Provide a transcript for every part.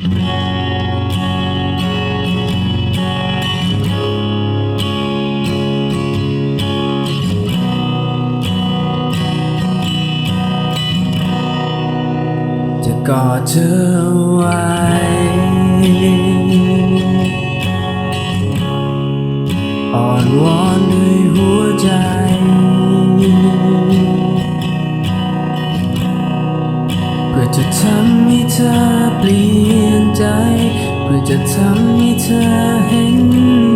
จะกอดเธอไว้ อ่อนวอนด้วยหัวใจ จะทำให้เธอเปลี่ยนใจ เพื่อจะทำให้เธอเห็น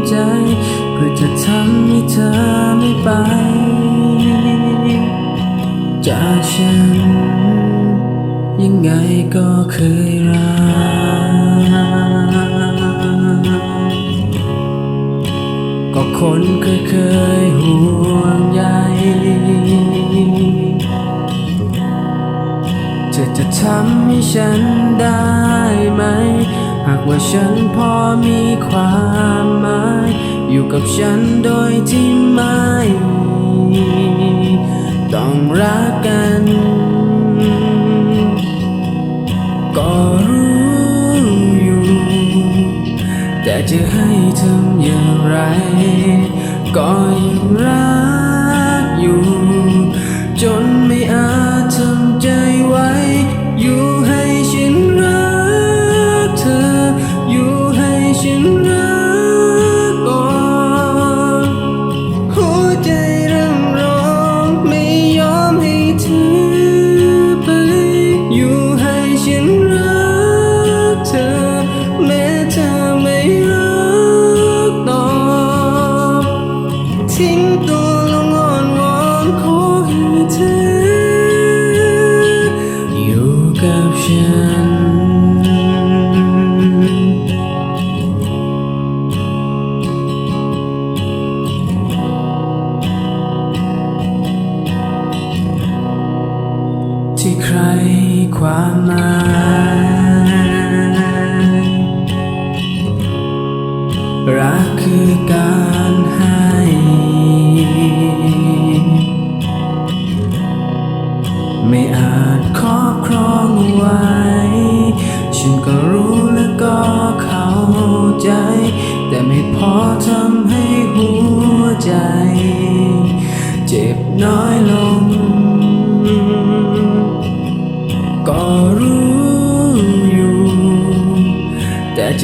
ใจ เพื่อจะทำให้เธอไม่ไป จากฉัน ยังไงก็เคยรัก ก็คนเคยเคยห่วงใย เธอจะทำให้ฉันได้ไหม หากว่าฉันพอมีความหมาย อยู่กับฉันโดยที่ไม่ ต้องรักกัน ก็รู้อยู่ แต่จะให้ทำอย่างไร ก็ยังรักอยู่ ความหมายรักคือการให้ ไม่อาจครอบครองไว้ ฉันก็รู้และก็เข้าใจ แต่ไม่พอทำให้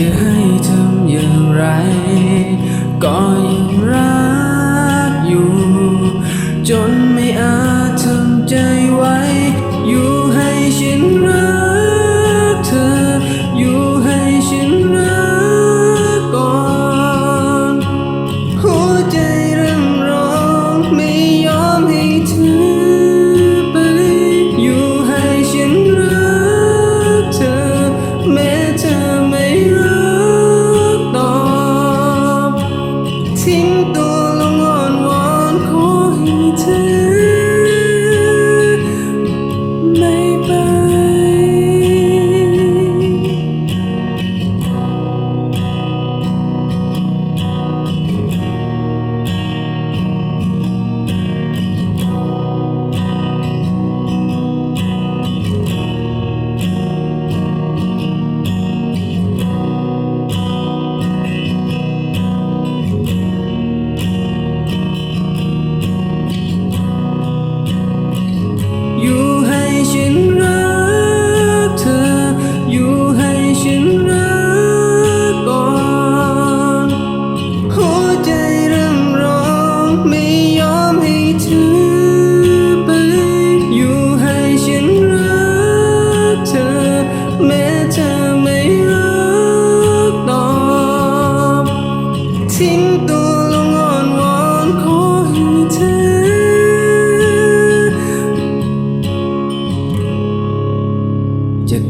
จะให้ทำอย่างไร ก็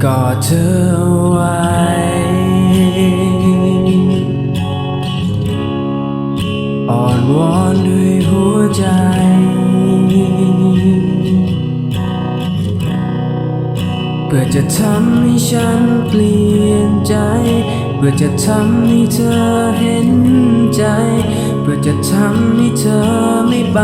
กอดเธอไว้อ่อนวอนด้วยหัวใจ เพื่อจะทำให้ฉันเปลี่ยนใจ เพื่อจะทำให้เธอเห็นใจ เพื่อจะทำให้เธอไม่ไป